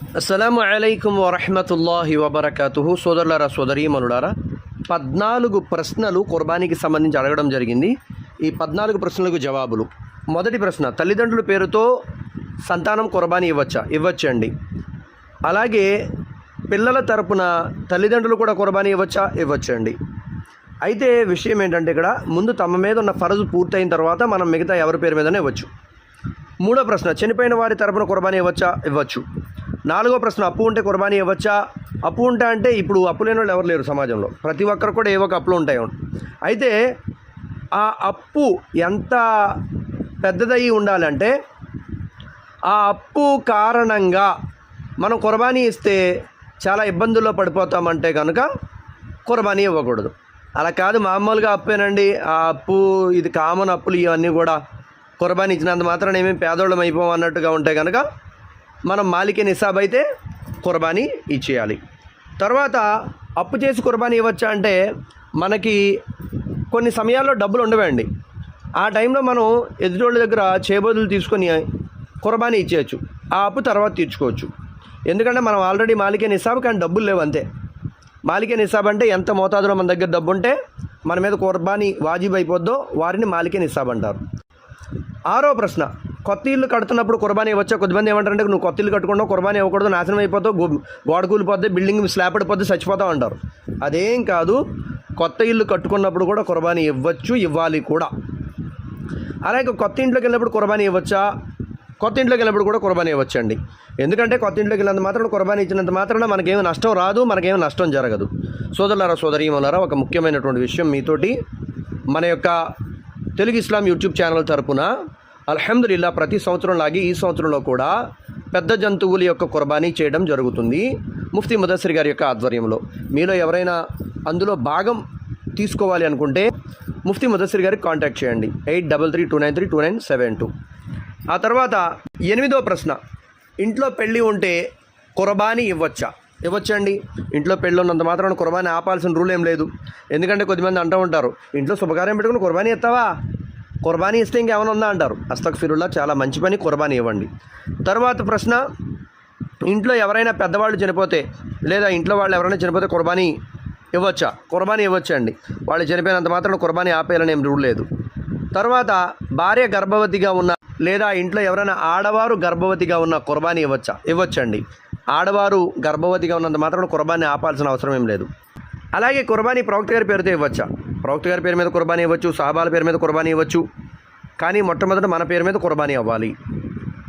అస్సలము అలైకుం వరహమతుల్లాహి వబర్కతుహు సోదరులారా సోదరీమనులారా పద్నాలుగు ప్రశ్నలు కుర్బానీకి సంబంధించి అడగడం జరిగింది. ఈ పద్నాలుగు ప్రశ్నలకు జవాబులు. మొదటి ప్రశ్న తల్లిదండ్రుల పేరుతో సంతానం కుర్బానీ ఇవ్వచ్చా? ఇవ్వచ్చండి. అలాగే పిల్లల తరపున తల్లిదండ్రులు కూడా కుర్బానీ ఇవ్వచ్చా? ఇవ్వచ్చండి. అయితే విషయం ఏంటంటే ఇక్కడ ముందు తమ మీద ఉన్న ఫరజు పూర్తయిన తర్వాత మనం మిగతా ఎవరి పేరు మీదనే ఇవ్వచ్చు. మూడో ప్రశ్న చనిపోయిన వారి తరపున కుర్బానీ ఇవ్వచ్చా? ఇవ్వచ్చు. నాలుగో ప్రశ్న అప్పు ఉంటే కుర్బానీ ఇవ్వచ్చా? అప్పు ఉంటే అంటే ఇప్పుడు అప్పు లేని వాళ్ళు ఎవరు లేరు సమాజంలో. ప్రతి ఒక్కరు కూడా ఏవో ఒక అప్పులు ఉంటాయి. అయితే ఆ అప్పు ఎంత పెద్దదయ్యి ఉండాలంటే ఆ అప్పు కారణంగా మనం కుర్బానీ ఇస్తే చాలా ఇబ్బందుల్లో పడిపోతామంటే కనుక కుర్బానీ ఇవ్వకూడదు. అలా కాదు మామూలుగా అప్పేనండి. ఆ అప్పు ఇది కామన్ అప్పులు ఇవన్నీ కూడా కుర్బానీ ఇచ్చినంత మాత్రం ఏమేమి పేదోళ్ళం అయిపోం అన్నట్టుగా ఉంటే కనుక మనం మాలిక నిసాబ్ అయితే కుర్బానీ ఇచ్చేయాలి. తర్వాత అప్పు చేసి కుర్బానీ ఇవ్వచ్చా అంటే మనకి కొన్ని సమయాల్లో డబ్బులు ఉండవండి. ఆ టైంలో మనం ఎదుటోళ్ళ దగ్గర చేబోదులు తీసుకొని కుర్బానీ ఇచ్చేయచ్చు. ఆ అప్పు తర్వాత తీర్చుకోవచ్చు. ఎందుకంటే మనం ఆల్రెడీ మాలికే నిసాబ్ కానీ డబ్బులు లేవు అంతే. మాలికే నిసాబ్ అంటే ఎంత మోతాదులో మన దగ్గర డబ్బు ఉంటే మన మీద కుర్బానీ వాజిబ్ అయిపోద్దో వారిని మాలికే నిసాబ్ అంటారు. ఆరో ప్రశ్న. కొత్త ఇల్లు కడుతున్నప్పుడు కుర్బానీ ఇవ్వచ్చా? కొద్దిమంది ఏమంటారంటే నువ్వు కొత్త ఇల్లు కట్టుకున్నావు కుర్బానీ ఇవ్వకూడదు నాశనం అయిపోతావు గోడ కూలిపోద్ది బిల్డింగ్ స్లాబ్ పడిపోద్ది చచ్చిపోతావు అంటారు. అదేం కాదు కొత్త ఇల్లు కట్టుకున్నప్పుడు కూడా కుర్బానీ ఇవ్వచ్చు ఇవ్వాలి కూడా. అలాగే కొత్త ఇంట్లోకి వెళ్ళినప్పుడు కుర్బానీ ఇవ్వచ్చా? కొత్త ఇంట్లోకి వెళ్ళినప్పుడు కూడా కుర్బానీ ఇవ్వచ్చండి. ఎందుకంటే కొత్త ఇంట్లోకి వెళ్ళినంత మాత్రం కుర్బానీ ఇచ్చినంత మాత్రాన మనకేమి నష్టం రాదు మనకేమి నష్టం జరగదు. సోదరులారా సోదరీమలారా ఒక ముఖ్యమైనటువంటి విషయం మీతోటి మన యొక్క తెలుగు ఇస్లాం యూట్యూబ్ ఛానల్ తరపున అల్హమ్దుల్లా ప్రతి సంవత్సరం లాగే ఈ సంవత్సరంలో కూడా పెద్ద జంతువుల యొక్క కుర్బానీ చేయడం జరుగుతుంది. ముఫ్తీ ముదస్సరి గారి యొక్క ఆధ్వర్యంలో. మీలో ఎవరైనా అందులో భాగం తీసుకోవాలి అనుకుంటే ముఫ్తీ ముదస్సిర్ గారికి కాంటాక్ట్ చేయండి. Eight double three two nine three two nine seven two. ఆ తర్వాత ఎనిమిదో ప్రశ్న. ఇంట్లో పెళ్ళి ఉంటే కుర్బానీ ఇవ్వచ్చా? ఇవ్వచ్చండి. ఇంట్లో పెళ్ళి ఉన్నంత మాత్రం కుర్బానీ ఆపాల్సిన రూల్ ఏం లేదు. ఎందుకంటే కొద్దిమంది అంటూ ఉంటారు ఇంట్లో శుభకార్యం పెట్టుకుని కుర్బానీ ఇస్తావా కుర్బానీ ఇస్తే ఇంకేమైనా ఉందా అంటారు. అస్తక్ ఫిరుల్లా చాలా మంచి పని కుర్బానీ ఇవ్వండి. తర్వాత ప్రశ్న ఇంట్లో ఎవరైనా పెద్దవాళ్ళు చనిపోతే లేదా ఇంట్లో వాళ్ళు ఎవరైనా చనిపోతే కుర్బానీ ఇవ్వచ్చా? కుర్బానీ ఇవ్వచ్చండి వాళ్ళు చనిపోయినంత మాత్రం కుర్బానీ ఆపేయాలని ఏం రూల్ లేదు. తర్వాత భార్య గర్భవతిగా ఉన్న లేదా ఇంట్లో ఎవరైనా ఆడవారు గర్భవతిగా ఉన్న కుర్బానీ ఇవ్వచ్చా? ఇవ్వచ్చండి ఆడవారు గర్భవతిగా ఉన్నంత మాత్రం కుర్బానీ ఆపాల్సిన అవసరం ఏం లేదు. అలాగే కుర్బానీ ప్రవక్త గారి పేరుతో ఇవ్వచ్చా? ప్రవక్త గారి పేరు మీద కుర్బానీ ఇవ్వచ్చు సాహాబాల పేరు మీద కుర్బానీ ఇవ్వచ్చు కానీ మొట్టమొదట మన పేరు మీద కుర్బానీ అవ్వాలి.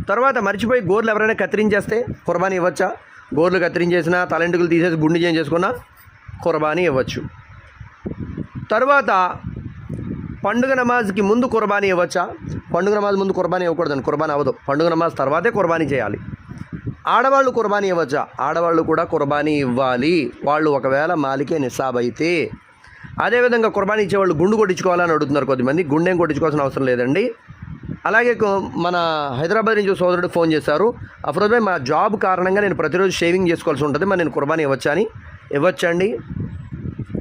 తర్వాత మర్చిపోయి గోర్లు ఎవరైనా కత్తిరించేస్తే కుర్బానీ ఇవ్వచ్చా? గోర్లు కత్తిరించేసినా తలెంటుకులు తీసేసి గుండు చేసుకున్నా కుర్బానీ ఇవ్వచ్చు. తర్వాత పండుగ నమాజ్కి ముందు కుర్బానీ ఇవ్వచ్చా? పండుగ నమాజ్ ముందు కుర్బానీ ఇవ్వకూడదండి కుర్బానీ అవ్వదు. పండుగ నమాజ్ తర్వాతే కుర్బానీ చేయాలి. ఆడవాళ్ళు కుర్బానీ ఇవ్వచ్చా? ఆడవాళ్ళు కూడా కుర్బానీ ఇవ్వాలి. వాళ్ళు ఒకవేళ మాలికే నిస్సాబ్ అయితే అదేవిధంగా కుర్బానీ ఇచ్చేవాళ్ళు గుండు కొట్టించుకోవాలని అడుగుతున్నారు కొద్దిమంది. గుండెం కొట్టించుకోవాల్సిన అవసరం లేదండి. అలాగే మన హైదరాబాద్ నుంచి సోదరుడు ఫోన్ చేశారు. అఫరోజ్ భాయ్ మా జాబ్ కారణంగా నేను ప్రతిరోజు షేవింగ్ చేసుకోవాల్సి ఉంటుంది. మరి నేను కుర్బానీ ఇవ్వచ్చా అని ఇవ్వచ్చండి.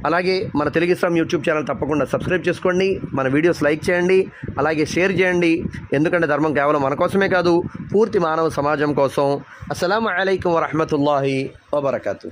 అలాగే మన తెలుగు ఇస్లాం యూట్యూబ్ ఛానల్ తప్పకుండా సబ్స్క్రైబ్ చేసుకోండి. మన వీడియోస్ లైక్ చేయండి. అలాగే షేర్ చేయండి. ఎందుకంటే ధర్మం కేవలం మన కోసమే కాదు పూర్తి మానవ సమాజం కోసం. అస్సలం అయికం వరహమతుల్లాహి వబర్కతు